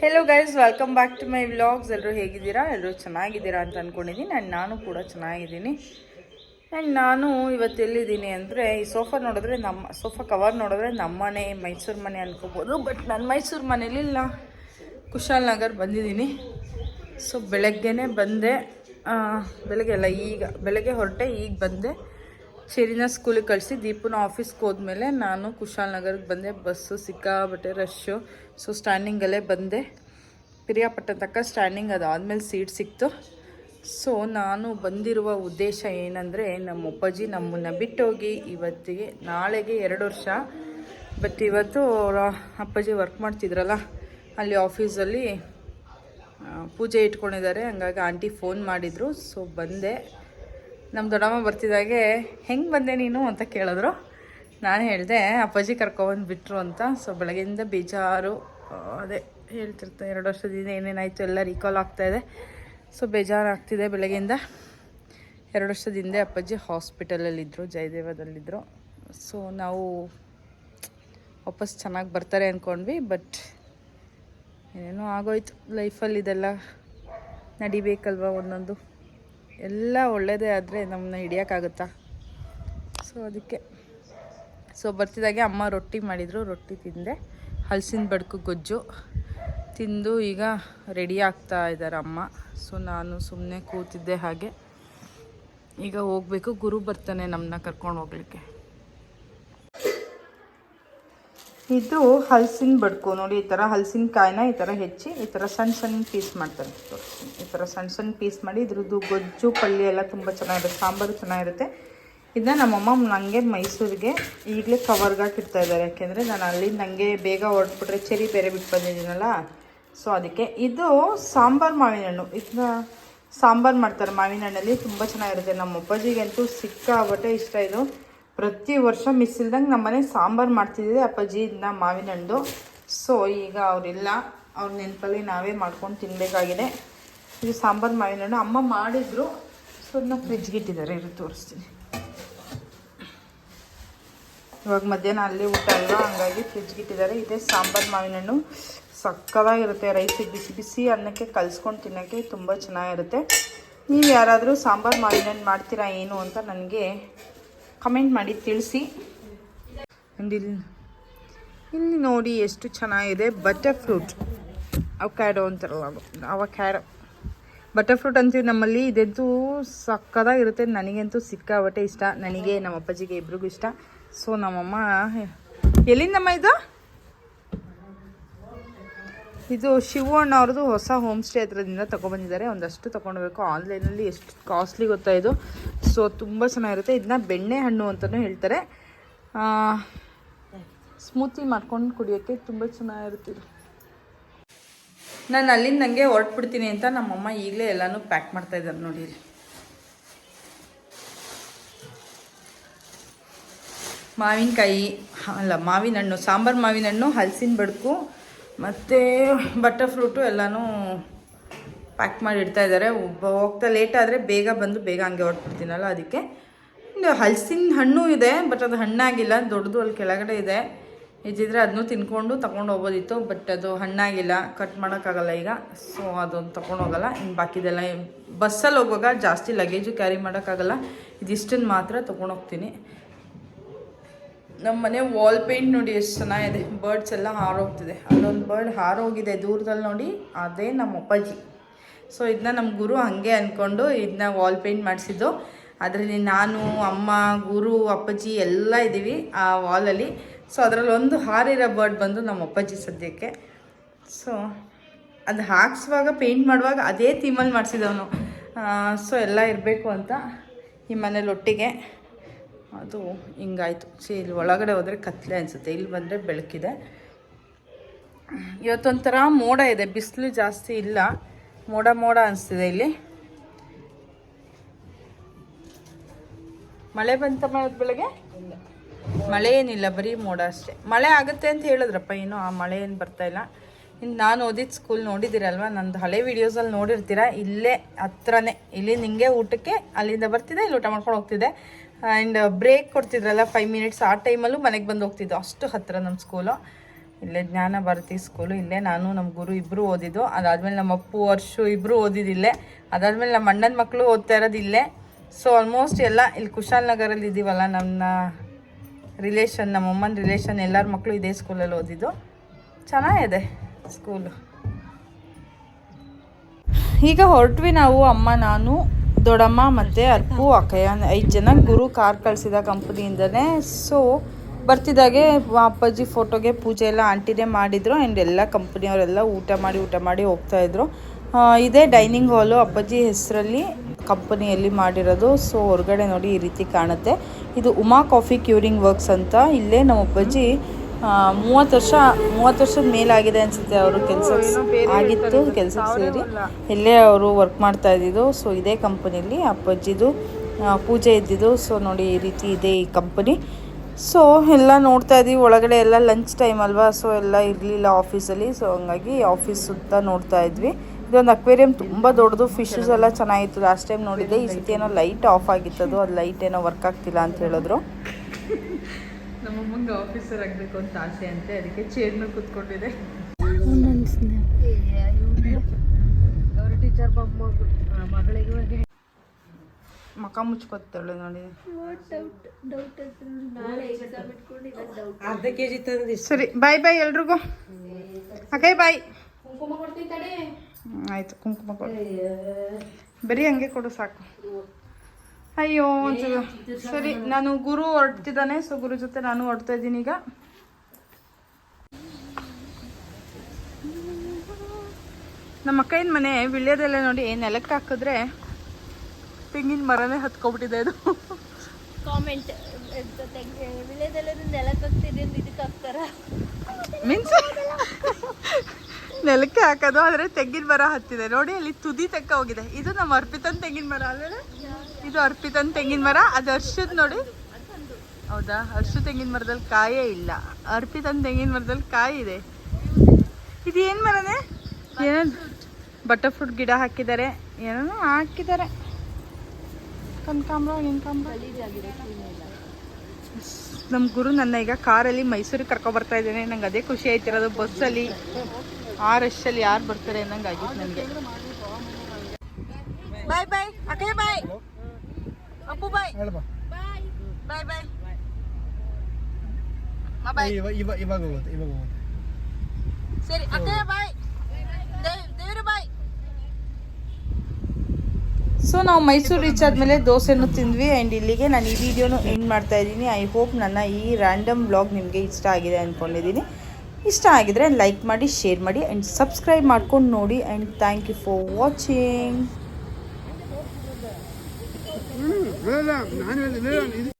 Hello guys welcome back to my vlogs ಎಲ್ಲರೂ ಹೇಗಿದ್ದೀರಾ? ಎಲ್ಲರೂ ಚೆನ್ನಾಗಿದ್ದೀರಾ ಅಂತ ಅಂದ್ಕೊಂಡಿದ್ದೀನಿ ಆ್ಯಂಡ್ ನಾನು ಕೂಡ ಚೆನ್ನಾಗಿದ್ದೀನಿ. ಆ್ಯಂಡ್ ನಾನು ಇವತ್ತು ಎಲ್ಲಿದ್ದೀನಿ ಅಂದರೆ, ಈ ಸೋಫಾ ನೋಡಿದ್ರೆ ನಮ್ಮ ಸೋಫಾ ಕವರ್ ನೋಡಿದ್ರೆ ನಮ್ಮನೆ, ಮೈಸೂರು ಮನೆ ಅನ್ಕೋಬೋದು. ಬಟ್ ನನ್ನ ಮೈಸೂರು ಮನೇಲಿಲ್ಲ ಕುಶಾಲ್ ನಗರ್ ಬಂದಿದ್ದೀನಿ. ಸೊ ಬೆಳಗ್ಗೆನೇ ಬಂದೆ. ಬೆಳಗ್ಗೆ ಅಲ್ಲ, ಈಗ, ಬೆಳಗ್ಗೆ ಹೊರಟೆ ಈಗ ಬಂದೆ. ಶೆರಿನ ಸ್ಕೂಲಿಗೆ ಕಳಿಸಿ ದೀಪನ ಆಫೀಸ್ಗೆ ಹೋದ್ಮೇಲೆ ನಾನು ಕುಶಾಲ್ ನಗರಕ್ಕೆ ಬಂದೆ. ಬಸ್ಸು ಸಿಕ್ಕಾಬಟ್ಟೆ ರಶ್ಶು ಸೊ ಸ್ಟ್ಯಾಂಡಿಂಗಲ್ಲೇ ಬಂದೆ. ಪಿರಿಯಾಪಟ್ಟ ತಕ್ಕ ಸ್ಟ್ಯಾಂಡಿಂಗ್ ಅದಾದಮೇಲೆ ಸೀಟ್ ಸಿಕ್ತು. ಸೊ ನಾನು ಬಂದಿರುವ ಉದ್ದೇಶ ಏನಂದರೆ ನಮ್ಮ ಅಪ್ಪಾಜಿ ನಮ್ಮನ್ನು ಬಿಟ್ಟೋಗಿ ಇವತ್ತಿಗೆ, ನಾಳೆಗೆ ಎರಡು ವರ್ಷ. ಬಟ್ ಇವತ್ತು ಅವರ ಅಪ್ಪಾಜಿ ವರ್ಕ್ ಮಾಡ್ತಿದ್ರಲ್ಲ, ಅಲ್ಲಿ ಆಫೀಸಲ್ಲಿ ಪೂಜೆ ಇಟ್ಕೊಂಡಿದ್ದಾರೆ. ಹಂಗಾಗಿ ಆಂಟಿ ಫೋನ್ ಮಾಡಿದರು. ಸೊ ಬಂದೆ. ನಮ್ಮ ದೊಡ್ಡಮ್ಮ ಬರ್ತಿದ್ದಾಗೆ ಹೆಂಗೆ ಬಂದೆ ನೀನು? ಅಂತ ಕೇಳಿದ್ರು. ನಾನು ಹೇಳಿದೆ, ಅಪ್ಪಾಜಿ ಕರ್ಕೊಬಂದು ಬಿಟ್ರು ಅಂತ. ಸೊ ಬೆಳಗ್ಗೆಯಿಂದ ಬೇಜಾರು ಅದೇ ಹೇಳ್ತಿರ್ತಾರೆ ಎರಡು ವರ್ಷದಿಂದ ಏನೇನಾಯಿತು ಎಲ್ಲ ರೀಕಾಲ್ ಆಗ್ತಾಯಿದೆ ಸೊ ಬೇಜಾರಾಗ್ತಿದೆ ಬೆಳಗ್ಗೆಯಿಂದ. ಎರಡು ವರ್ಷದ ಹಿಂದೆ ಅಪ್ಪಾಜಿ ಹಾಸ್ಪಿಟಲಲ್ಲಿದ್ದರು ಜಯದೇವದಲ್ಲಿದ್ದರು ಸೊ ನಾವು ವಾಪಸ್ ಚೆನ್ನಾಗಿ ಬರ್ತಾರೆ ಅಂದ್ಕೊಂಡ್ವಿ ಬಟ್ ಏನೇನೋ ಆಗೋಯ್ತು. ಲೈಫಲ್ಲಿ ಇದೆಲ್ಲ ನಡಿಬೇಕಲ್ವ ಒಂದೊಂದು? ಎಲ್ಲ ಒಳ್ಳೆಯದೇ ಆದರೆ ನಮ್ಮನ್ನ ಹಿಡಿಯೋಕ್ಕಾಗುತ್ತಾ? ಸೊ ಅದಕ್ಕೆ. ಸೊ ಬರ್ತಿದ್ದಾಗೆ ಅಮ್ಮ ರೊಟ್ಟಿ ಮಾಡಿದರು, ರೊಟ್ಟಿ ತಿಂದೆ. ಹಲಸಿನ ಬಡ್ಕು ಗೊಜ್ಜು. ತಿಂದು ಈಗ ರೆಡಿ ಆಗ್ತಾ ಇದ್ದಾರೆ ಅಮ್ಮ. ಸೊ ನಾನು ಸುಮ್ಮನೆ ಕೂತಿದ್ದೆ ಹಾಗೆ. ಈಗ ಹೋಗಬೇಕು. ಗುರು ಬರ್ತಾನೆ ನಮ್ಮನ್ನ ಕರ್ಕೊಂಡು ಹೋಗ್ಲಿಕ್ಕೆ. ಇದು ಹಲಸಿನ ಬಡ್ಕು. ನೋಡಿ, ಈ ಥರ ಹಲಸಿನ ಕಾಯಿನ ಈ ಥರ ಹೆಚ್ಚಿ ಈ ಥರ ಸಣ್ಣ ಸಣ್ಣ ಪೀಸ್ ಮಾಡ್ತಾರೆ. ಈ ಥರ ಸಣ್ಣ ಸಣ್ಣ ಪೀಸ್ ಮಾಡಿ ಇದ್ರದ್ದು ಗೊಜ್ಜು, ಪಲ್ಯ ಎಲ್ಲ ತುಂಬ ಚೆನ್ನಾಗಿರುತ್ತೆ. ಸಾಂಬಾರು ಚೆನ್ನಾಗಿರುತ್ತೆ. ಇದನ್ನ ನಮ್ಮಮ್ಮ ನನಗೆ ಮೈಸೂರಿಗೆ ಈಗಲೇ ಕವರ್ಗಾಕಿಡ್ತಾ ಇದ್ದಾರೆ. ಯಾಕೆಂದರೆ ನಾನು ಅಲ್ಲಿ ನನಗೆ ಬೇಗ ಹೊರಟ್ಬಿಟ್ರೆ ಚೆರಿ ಬೇರೆ ಬಿಟ್ಟು ಬಂದಿದ್ದೀನಲ್ಲ. ಸೊ ಅದಕ್ಕೆ ಇದು ಸಾಂಬಾರು ಮಾವಿನ ಹಣ್ಣು. ಇದನ್ನ ಸಾಂಬಾರು ಮಾಡ್ತಾರೆ. ಮಾವಿನ ಹಣ್ಣಲ್ಲಿ ತುಂಬ ಚೆನ್ನಾಗಿರುತ್ತೆ. ನಮ್ಮ ಅಪ್ಪಾಜಿಗಂತೂ ಸಿಕ್ಕಾಬಟ್ಟೆ ಇಷ್ಟ ಇದು. ಪ್ರತಿ ವರ್ಷ ಮಿಸ್ ಇಲ್ದಂಗೆ ನಮ್ಮನೆ ಸಾಂಬಾರು ಮಾಡ್ತಿದ್ದೆ ಅಪ್ಪಾಜಿ ಇಂದ ಮಾವಿನ ಹಣ್ಣು. ಸೊ ಈಗ ಅವರಿಲ್ಲ. ಅವ್ರ ನೆನಪಲ್ಲಿ ನಾವೇ ಮಾಡ್ಕೊಂಡು ತಿನ್ನಬೇಕಾಗಿದೆ ಇದು ಸಾಂಬಾರು, ಮಾವಿನ ಹಣ್ಣು. ಅಮ್ಮ ಮಾಡಿದ್ರು. ಸೊ ಅದನ್ನ ಫ್ರಿಜ್ಗೆ ಇಟ್ಟಿದ್ದಾರೆ. ಇರು ತೋರಿಸ್ತೀನಿ. ಇವಾಗ ಮಧ್ಯಾಹ್ನ ಅಲ್ಲಿ ಊಟ ಅಲ್ವಾ? ಹಂಗಾಗಿ ಫ್ರಿಜ್ಗೆ ಇಟ್ಟಿದ್ದಾರೆ. ಇದೇ ಸಾಂಬಾರು, ಮಾವಿನ ಹಣ್ಣು. ಸಕ್ಕದಾಗಿರುತ್ತೆ. ರೈಸಿಗೆ ಬಿಸಿ ಬಿಸಿ ಅನ್ನಕ್ಕೆ ಕಲಿಸ್ಕೊಂಡು ತಿನ್ನೋಕ್ಕೆ ತುಂಬ ಚೆನ್ನಾಗಿರುತ್ತೆ. ನೀವು ಯಾರಾದರೂ ಸಾಂಬಾರು, ಮಾವಿನ ಹಣ್ಣು ಮಾಡ್ತೀರಾ ಏನು ಅಂತ ನನಗೆ ಕಮೆಂಟ್ ಮಾಡಿ ತಿಳಿಸಿ. ಇಲ್ಲಿ ಇಲ್ಲಿ ನೋಡಿ ಎಷ್ಟು ಚೆನ್ನಾಗಿದೆ ಬಟರ್ ಫ್ರೂಟ್. ಅವಕ್ಯಾಡೋ ಅಂತಾರಲ್ಲ ಅವಕ್ಯಾಡೋ. ಬಟರ್ ಫ್ರೂಟ್ ಅಂತೀವಿ ನಮ್ಮಲ್ಲಿ, ಇದಂತೂ ಸಕ್ಕದಾಗಿರುತ್ತೆ ನನಗಂತೂ ಸಿಕ್ಕಾಬಟ್ಟೆ ಇಷ್ಟ. ನನಗೆ, ನಮ್ಮ ಅಪ್ಪಾಜಿಗೆ ಇಬ್ರಿಗೂ ಇಷ್ಟ. ಸೊ, ನಮ್ಮಮ್ಮ, ಎಲ್ಲಿಂದಮ್ಮ ಇದು? ಇದು ಶಿವಣ್ಣ ಅವ್ರದ್ದು ಹೊಸ ಹೋಮ್ ಸ್ಟೇ ಹತ್ರದಿಂದ ತೊಗೊಬಂದಿದ್ದಾರೆ. ಒಂದಷ್ಟು ತೊಗೊಂಡ್ಬೇಕು. ಆನ್ಲೈನಲ್ಲಿ ಎಷ್ಟು ಕಾಸ್ಟ್ಲಿ ಗೊತ್ತಾ ಸೊ ತುಂಬ ಚೆನ್ನಾಗಿರುತ್ತೆ. ಇದನ್ನ ಬೆಣ್ಣೆ ಹಣ್ಣು ಅಂತಲೂ ಹೇಳ್ತಾರೆ. ಸ್ಮೂತಿ ಮಾಡ್ಕೊಂಡು ಕುಡಿಯೋಕ್ಕೆ ತುಂಬ ಚೆನ್ನಾಗಿರುತ್ತೆ ನಾನು ಅಲ್ಲಿಂದ ನನಗೆ ಹೊರಟ್ಬಿಡ್ತೀನಿ ಅಂತ ನಮ್ಮಮ್ಮ ಈಗಲೇ ಎಲ್ಲನೂ ಪ್ಯಾಕ್ ಮಾಡ್ತಾ ಇದ್ದಾರೆ ನೋಡಿ ಮಾವಿನಕಾಯಿ, ಅಲ್ಲ ಮಾವಿನ ಹಣ್ಣು ಸಾಂಬಾರು ಮಾವಿನ ಹಣ್ಣು ಹಲಸಿನ ಬಡ್ಕು, ಮತ್ತು ಬಟರ್ ಫ್ರೂಟು ಎಲ್ಲನೂ ಪ್ಯಾಕ್ ಮಾಡಿ ಇಡ್ತಾ ಇದ್ದಾರೆ. ಹೋಗ್ತಾ ಲೇಟ್ ಆದರೆ ಬೇಗ ಬಂದು ಬೇಗ ಹಂಗೆ ಹೊರಟ್ಬಿಡ್ತೀನಲ್ಲ ಅದಕ್ಕೆ. ಹಲಸಿನ ಹಣ್ಣು ಇದೆ ಬಟ್ ಅದು ಹಣ್ಣಾಗಿಲ್ಲ. ದೊಡ್ಡದು ಅಲ್ಲಿ ಕೆಳಗಡೆ ಇದೆ. ಇದ್ದಿದ್ರೆ ಅದನ್ನು ತಿನ್ಕೊಂಡು ತೊಗೊಂಡು ಹೋಗೋದಿತ್ತು ಬಟ್ ಅದು ಹಣ್ಣಾಗಿಲ್ಲ. ಕಟ್ ಮಾಡೋಕ್ಕಾಗಲ್ಲ ಈಗ. ಸೊ ಅದೊಂದು ತೊಗೊಂಡು ಹೋಗಲ್ಲ. ಇನ್ನು ಬಾಕಿದೆಲ್ಲ ಬಸ್ಸಲ್ಲಿ ಹೋಗುವಾಗ ಜಾಸ್ತಿ ಲಗೇಜು ಕ್ಯಾರಿ ಮಾಡೋಕ್ಕಾಗಲ್ಲ. ಇದಿಷ್ಟನ್ನು ಮಾತ್ರ ತೊಗೊಂಡು ಹೋಗ್ತೀನಿ. ನಮ್ಮ ಮನೆ ವಾಲ್ ಪೇಂಟ್ ನೋಡಿ ಎಷ್ಟು ಚೆನ್ನಾಗಿದೆ. ಬರ್ಡ್ಸ್ ಎಲ್ಲ ಹಾರೋಗ್ತಿದೆ. ಅಲ್ಲೊಂದು ಬರ್ಡ್ ಹಾರೋಗಿದೆ ದೂರದಲ್ಲಿ ನೋಡಿ. ಅದೇ ನಮ್ಮ ಅಪ್ಪಾಜಿ. ಸೊ ಇದನ್ನ ನಮ್ಮ ಗುರು ಹಾಗೆ ಅಂದ್ಕೊಂಡು ಇದನ್ನ ವಾಲ್ ಪೇಂಟ್ ಮಾಡಿಸಿದ್ದು. ಅದರಲ್ಲಿ ನಾನು, ಅಮ್ಮ, ಗುರು, ಅಪ್ಪಾಜಿ ಎಲ್ಲ ಇದ್ದೀವಿ ಆ ವಾಲಲ್ಲಿ ಸೊ ಅದರಲ್ಲಿ ಒಂದು ಹಾರಿರೋ ಬರ್ಡ್ ಬಂದು ನಮ್ಮ ಅಪ್ಪಾಜಿ ಸದ್ಯಕ್ಕೆ. ಸೊ ಅದು ಹಾಕ್ಸುವಾಗ ಪೇಂಟ್ ಮಾಡುವಾಗ ಅದೇ ಥೀಮಲ್ಲಿ ಮಾಡಿಸಿದವನು. ಸೊ ಎಲ್ಲ ಇರಬೇಕು ಅಂತ ಈ ಮನೇಲಿ ಒಟ್ಟಿಗೆ. ಅದು ಹಿಂಗಾಯಿತು. ಸಿ ಇಲ್ಲಿ ಒಳಗಡೆ ಹೋದರೆ ಕತ್ಲೆ ಅನಿಸುತ್ತೆ. ಇಲ್ಲಿ ಬಂದರೆ ಬೆಳಕಿದೆ. ಇವತ್ತೊಂಥರ ಮೋಡ ಇದೆ. ಬಿಸಿಲು ಜಾಸ್ತಿ ಇಲ್ಲ. ಮೋಡ ಮೋಡ ಅನಿಸ್ತಿದೆ ಇಲ್ಲಿ. ಮಳೆ ಬಂತ ಮಾಡೋದು ಬೆಳಗ್ಗೆ? ಮಳೆ ಏನಿಲ್ಲ, ಬರೀ ಮೋಡ ಅಷ್ಟೇ. ಮಳೆ ಆಗುತ್ತೆ ಅಂತ ಹೇಳಿದ್ರಪ್ಪ ಏನು ಆ ಮಳೆ ಏನು ಬರ್ತಾ ಇಲ್ಲ. ಇನ್ನು ನಾನು ಓದಿದ ಸ್ಕೂಲ್ ನೋಡಿದ್ದೀರಲ್ವ, ನಂದು ಹಳೆ ವೀಡಿಯೋಸಲ್ಲಿ ನೋಡಿರ್ತೀರ, ಇಲ್ಲೇ ಹತ್ರನೇ. ಇಲ್ಲಿ ನಿಂಗೆ ಊಟಕ್ಕೆ, ಅಲ್ಲಿಂದ ಬರ್ತಿದೆ, ಇಲ್ಲಿ ಊಟ ಮಾಡ್ಕೊಂಡು ಹೋಗ್ತಿದ್ದೆ ಆ್ಯಂಡ್ ಬ್ರೇಕ್ ಕೊಡ್ತಿದ್ರಲ್ಲ ಫೈವ್ ಮಿನಿಟ್ಸ್ ಆ ಟೈಮಲ್ಲೂ ಮನೆಗೆ ಬಂದು ಹೋಗ್ತಿದ್ದು. ಅಷ್ಟು ಹತ್ತಿರ ನಮ್ಮ ಸ್ಕೂಲು ಇಲ್ಲೇ ಜ್ಞಾನ ಭಾರತಿ ಸ್ಕೂಲು ಇಲ್ಲೇ ನಾನು ನಮ್ಮ ಗುರು ಇಬ್ಬರು ಓದಿದ್ದು. ಅದಾದಮೇಲೆ ನಮ್ಮ ಅಪ್ಪು ವರ್ಷು ಇಬ್ಬರು ಓದಿದ್ದಿಲ್ಲೇ ಅದಾದಮೇಲೆ ನಮ್ಮ ಅಣ್ಣನ ಮಕ್ಕಳು ಓದ್ತಾ ಇರೋದು ಇಲ್ಲೇ. ಸೊ ಆಲ್ಮೋಸ್ಟ್ ಎಲ್ಲ ಇಲ್ಲಿ ಕುಶಾಲನಗರಲ್ಲಿ ಇದ್ದೀವಲ್ಲ ನನ್ನ ರಿಲೇಷನ್ ನಮ್ಮ ಅಮ್ಮನ ರಿಲೇಷನ್ ಎಲ್ಲರ ಮಕ್ಕಳು ಇದೇ ಸ್ಕೂಲಲ್ಲಿ ಓದಿದ್ದು. ಚೆನ್ನಾಗಿದೆ ಸ್ಕೂಲು ಈಗ ಹೊರಟ್ವಿ ನಾವು, ಅಮ್ಮ, ನಾನು, ದೊಡ್ಡಮ್ಮ ಮತ್ತು ಅಪ್ಪು, ಅಕ್ಕಯ್ಯ. ಐದು ಜನ ಗುರು ಕಾರ್ ಕಳಿಸಿದ ಕಂಪ್ನಿಯಿಂದನೇ ಸೊ ಬರ್ತಿದ್ದಾಗೆ ಅಪ್ಪಾಜಿ ಫೋಟೋಗೆ ಪೂಜೆ ಎಲ್ಲ ಆಂಟಿನೇ ಮಾಡಿದರು ಆ್ಯಂಡ್ ಎಲ್ಲ ಕಂಪ್ನಿಯವರೆಲ್ಲ ಊಟ ಮಾಡಿ ಊಟ ಮಾಡಿ ಹೋಗ್ತಾಯಿದ್ರು ಇದೇ ಡೈನಿಂಗ್ ಹಾಲು ಅಪ್ಪಾಜಿ ಹೆಸರಲ್ಲಿ ಕಂಪನಿಯಲ್ಲಿ ಮಾಡಿರೋದು. ಸೊ ಹೊರಗಡೆ ನೋಡಿ ಈ ರೀತಿ ಕಾಣುತ್ತೆ. ಇದು ಉಮಾ ಕಾಫಿ ಕ್ಯೂರಿಂಗ್ ವರ್ಕ್ಸ್ ಅಂತ. ಇಲ್ಲೇ ನಮ್ಮ ಅಪ್ಪಾಜಿ ಮೂವತ್ತು ವರ್ಷ ಮೂವತ್ತು ವರ್ಷದ ಮೇಲಾಗಿದೆ ಅನಿಸುತ್ತೆ ಅವರು ಕೆಲಸ ಆಗಿತ್ತು ಕೆಲಸ ಸೇರಿ. ಇಲ್ಲೇ ಅವರು ವರ್ಕ್ ಮಾಡ್ತಾ ಇದ್ದಿದ್ದು. ಸೊ ಇದೇ ಕಂಪನಿಯಲ್ಲಿ ಅಪ್ಪಾಜಿದು ಪೂಜೆ ಇದ್ದಿದ್ದು. ಸೊ ನೋಡಿ ಈ ರೀತಿ ಇದೆ ಈ ಕಂಪನಿ. ಸೊ ಎಲ್ಲ ನೋಡ್ತಾ ಇದ್ದೀವಿ ಒಳಗಡೆ ಎಲ್ಲ ಲಂಚ್ ಟೈಮ್ ಅಲ್ವಾ? ಸೊ ಎಲ್ಲ ಇರಲಿಲ್ಲ ಆಫೀಸಲ್ಲಿ ಸೊ ಹಂಗಾಗಿ ಆಫೀಸ್ ಸುತ್ತ ನೋಡ್ತಾ ಇದ್ವಿ. ಇದೊಂದು ಅಕ್ವೇರಿಯಂ ತುಂಬ ದೊಡ್ಡದು. ಫಿಶಸ್ ಎಲ್ಲ ಚೆನ್ನಾಗಿತ್ತು. ಲಾಸ್ಟ್ ಟೈಮ್ ನೋಡಿದ್ದೆ. ಈ ಸತಿ ಏನೋ ಲೈಟ್ ಆಫ್ ಆಗಿತ್ತದು. ಅದು ಲೈಟ್ ಏನೋ ವರ್ಕ್ ಆಗ್ತಿಲ್ಲ ಅಂತ ಹೇಳಿದ್ರು. ನಮ್ಮಮ್ಮಂಗೆ ಆಫೀಸರ್ ಆಗಬೇಕು ಅಂತ ಆಸೆ ಅಂತೆ. ಅದಕ್ಕೆ ಚೇರ್ ಮೇಲೆ ಕೂತ್ಕೊಂಡಿದೆ. ಗೌರಿ ಟೀಚರ್ ಮೊಮ್ಮಗು ಮಗಳಿಗೆ ಮಕ ಮುಚ್ಕೊತಾಳೆ ನೋಡಿ. ಅರ್ಧ ಕೆ ಜಿ ತಂದಿಸ್ ಸರಿ ಬಾಯ್ ಬಾಯ್ ಎಲ್ರಿಗೂ. ಅಕೈ ಬಾಯ್ ಆಯ್ತು ಕುಂಕುಮ ಕೊಡು. ಬರೀ ಹಂಗೆ ಕೊಡು ಸಾಕು. ಅಯ್ಯೋ ಒಂದ್ಸಲ ಸರಿ ನಾನು ಗುರು ಹೊರಡ್ತಿದ್ದಾನೆ ಸೊ ಗುರು ಜೊತೆ ನಾನು ಹೊರಡ್ತಾ ಇದ್ದೀನಿ ಈಗ. ನಮ್ಮ ಅಕ್ಕಯ್ಯನ ಮನೆ ವಿಳ್ಯದೆಲ್ಲ ನೋಡಿ ನೆಲಕ್ಕೆ ಹಾಕಿದ್ರೆ ತೆಂಗಿನ ಮರನೇ ಹತ್ಕೊಬಿಟ್ಟಿದೆ ಇದು ಕಾಮೆಂಟ್ ನೆಲಕ್ಕೆ ಇದಕ್ಕೆ ಹಾಕ್ತಾರ? ಮೀನ್ಸ್ ನೆಲಕ್ಕೆ ಹಾಕೋದು ಆದರೆ ತೆಂಗಿನ ಮರ ಹತ್ತಿದೆ. ನೋಡಿ ಅಲ್ಲಿ ತುದಿ ತಕ್ಕ ಹೋಗಿದೆ. ಇದು ನಮ್ಮ ಅರ್ಪಿತನ್ ತೆಂಗಿನ ಮರ ಅಲ್ಲ ಇದು ಅರ್ಪಿತನ್ ತೆಂಗಿನ ಮರ. ಅದು ಹರ್ಷದ್ ನೋಡಿ. ಹೌದಾ? ಹರ್ಷ ತೆಂಗಿನ ಮರದಲ್ಲಿ ಕಾಯೇ ಇಲ್ಲ. ಅರ್ಪಿತನ್ ತೆಂಗಿನ ಮರದಲ್ಲಿ ಕಾಯಿ ಇದೆ. ಇದು ಏನು ಮರನೇ? ಏನ ಬಟರ್ ಫ್ರೂಟ್ ಗಿಡ ಹಾಕಿದ್ದಾರೆ. ಏನೋ ಹಾಕಿದ್ದಾರೆ. ಕನಕಾಂಬ್ರ ಗಿನ್ಕಾಂಬ್ರ ನಮ್ಮ ಗುರು ನನ್ನ ಈಗ ಕಾರಲ್ಲಿ ಮೈಸೂರಿಗೆ ಕರ್ಕೊ ಬರ್ತಾ ಇದ್ದೇನೆ. ನಂಗೆ ಅದೇ ಖುಷಿ ಆಯ್ತಿರೋದು ಬಸ್ಸಲ್ಲಿ. ಆ ರಶಲ್ಲಿ ಯಾರು ಬರ್ತಾರೆ ಅನ್ನಂಗೆ ಆಗಿತ್ತು ನನಗೆ ಬಾಯ್ ಬಾಯ್. ಅಕೇ ಬಾಯ್. ಅಪ್ಪು ಬಾಯ್. ಬಾಯ್ ಬಾಯ್. ಬಾಯ್ ಇವಾಗ ಇವಾಗ ಹೋಗುತ್ತೆ ಇವಾಗ ಹೋಗುತ್ತೆ. ಸರಿ ಅಕೇ ಬಾಯ್ ದೇವ್ರ ಬಾಯ್ ಸೊ ನಾವು ಮೈಸೂರು ರೀಚ್ ಆದಮೇಲೆ ದೋಸೆನೂ ತಿಂದ್ವಿ ಆ್ಯಂಡ್ ಇಲ್ಲಿಗೆ ನಾನು ಈ ವಿಡಿಯೋನು ಎಂಡ್ ಮಾಡ್ತಾ ಇದ್ದೀನಿ. ಐ ಹೋಪ್ ನನ್ನ ಈ ರ್ಯಾಂಡಮ್ ಬ್ಲಾಗ್ ನಿಮಗೆ ಇಷ್ಟ ಆಗಿದೆ ಅಂದ್ಕೊಂಡಿದ್ದೀನಿ ಇಷ್ಟ ಆಗಿದ್ರೆ ಲೈಕ್ ಮಾಡಿ ಶೇರ್ ಮಾಡಿ ಆ್ಯಂಡ್ ಸಬ್ಸ್ಕ್ರೈಬ್ ಮಾಡ್ಕೊಂಡು ನೋಡಿ and thank you for watching